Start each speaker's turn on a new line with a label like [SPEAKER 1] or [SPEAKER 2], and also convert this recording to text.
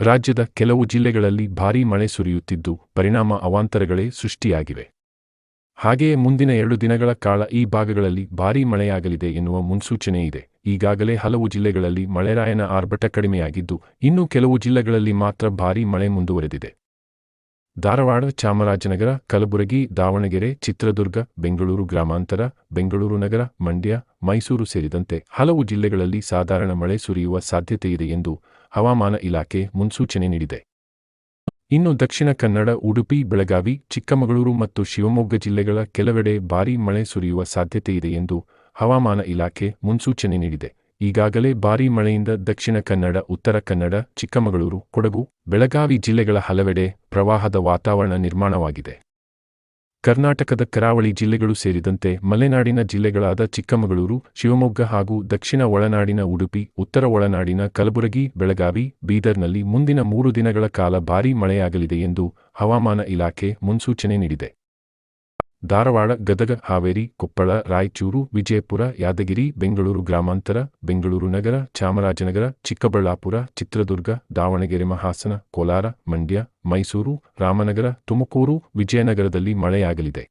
[SPEAKER 1] ರಾಜ್ಯದ ಕೆಲವು ಜಿಲ್ಲೆಗಳಲ್ಲಿ ಭಾರೀ ಮಳೆ ಸುರಿಯುತ್ತಿದ್ದು, ಪರಿಣಾಮ ಅವಾಂತರಗಳೇ ಸೃಷ್ಟಿಯಾಗಿವೆ. ಹಾಗೆಯೇ ಮುಂದಿನ ಎರಡು ದಿನಗಳ ಕಾಲ ಈ ಭಾಗಗಳಲ್ಲಿ ಭಾರೀ ಮಳೆಯಾಗಲಿದೆ ಎನ್ನುವ ಮುನ್ಸೂಚನೆ ಇದೆ ಈಗಾಗಲೇ ಹಲವು ಜಿಲ್ಲೆಗಳಲ್ಲಿ ಮಳೆರಾಯನ ಆರ್ಭಟ ಕಡಿಮೆಯಾಗಿದ್ದು, ಇನ್ನೂ ಕೆಲವು ಜಿಲ್ಲೆಗಳಲ್ಲಿ ಮಾತ್ರ ಭಾರೀ ಮಳೆ ಮುಂದುವರೆದಿದೆ. ಧಾರವಾಡ, ಚಾಮರಾಜನಗರ, ಕಲಬುರಗಿ, ದಾವಣಗೆರೆ, ಚಿತ್ರದುರ್ಗ, ಬೆಂಗಳೂರು ಗ್ರಾಮಾಂತರ, ಬೆಂಗಳೂರು ನಗರ, ಮಂಡ್ಯ, ಮೈಸೂರು ಸೇರಿದಂತೆ ಹಲವು ಜಿಲ್ಲೆಗಳಲ್ಲಿ ಸಾಧಾರಣ ಮಳೆ ಸುರಿಯುವ ಸಾಧ್ಯತೆಯಿದೆ ಎಂದು ಹವಾಮಾನ ಇಲಾಖೆ ಮುನ್ಸೂಚನೆ ನೀಡಿದೆ. ಇನ್ನು ದಕ್ಷಿಣ ಕನ್ನಡ, ಉಡುಪಿ, ಬೆಳಗಾವಿ, ಚಿಕ್ಕಮಗಳೂರು ಮತ್ತು ಶಿವಮೊಗ್ಗ ಜಿಲ್ಲೆಗಳ ಕೆಲವೆಡೆ ಭಾರೀ ಮಳೆ ಸುರಿಯುವ ಸಾಧ್ಯತೆಯಿದೆ ಎಂದು ಹವಾಮಾನ ಇಲಾಖೆ ಮುನ್ಸೂಚನೆ ನೀಡಿದೆ. ಈಗಾಗಲೇ ಭಾರೀ ಮಳೆಯಿಂದ ದಕ್ಷಿಣ ಕನ್ನಡ, ಉತ್ತರ ಕನ್ನಡ, ಚಿಕ್ಕಮಗಳೂರು, ಕೊಡಗು, ಬೆಳಗಾವಿ ಜಿಲ್ಲೆಗಳ ಹಲವೆಡೆ ಪ್ರವಾಹದ ವಾತಾವರಣ ನಿರ್ಮಾಣವಾಗಿದೆ. ಕರ್ನಾಟಕದ ಕರಾವಳಿ ಜಿಲ್ಲೆಗಳು ಸೇರಿದಂತೆ ಮಲೆನಾಡಿನ ಜಿಲ್ಲೆಗಳಾದ ಚಿಕ್ಕಮಗಳೂರು, ಶಿವಮೊಗ್ಗ ಹಾಗೂ ದಕ್ಷಿಣ ಒಳನಾಡಿನ ಉಡುಪಿ, ಉತ್ತರ ಒಳನಾಡಿನ ಕಲಬುರಗಿ, ಬೆಳಗಾವಿ, ಬೀದರ್ನಲ್ಲಿ ಮುಂದಿನ ಮೂರು ದಿನಗಳ ಕಾಲ ಭಾರೀ ಮಳೆಯಾಗಲಿದೆ ಎಂದು ಹವಾಮಾನ ಇಲಾಖೆ ಮುನ್ಸೂಚನೆ ನೀಡಿದೆ. ಧಾರವಾಡ, ಗದಗ, ಹಾವೇರಿ, ಕೊಪ್ಪಳ, ರಾಯಚೂರು, ವಿಜಯಪುರ, ಯಾದಗಿರಿ, ಬೆಂಗಳೂರು ಗ್ರಾಮಾಂತರ, ಬೆಂಗಳೂರು ನಗರ, ಚಾಮರಾಜನಗರ, ಚಿಕ್ಕಬಳ್ಳಾಪುರ, ಚಿತ್ರದುರ್ಗ, ದಾವಣಗೆರೆ ಮಹಾಸನ, ಕೋಲಾರ, ಮಂಡ್ಯ, ಮೈಸೂರು, ರಾಮನಗರ, ತುಮಕೂರು, ವಿಜಯನಗರದಲ್ಲಿ ಮಳೆಯಾಗಲಿದೆ.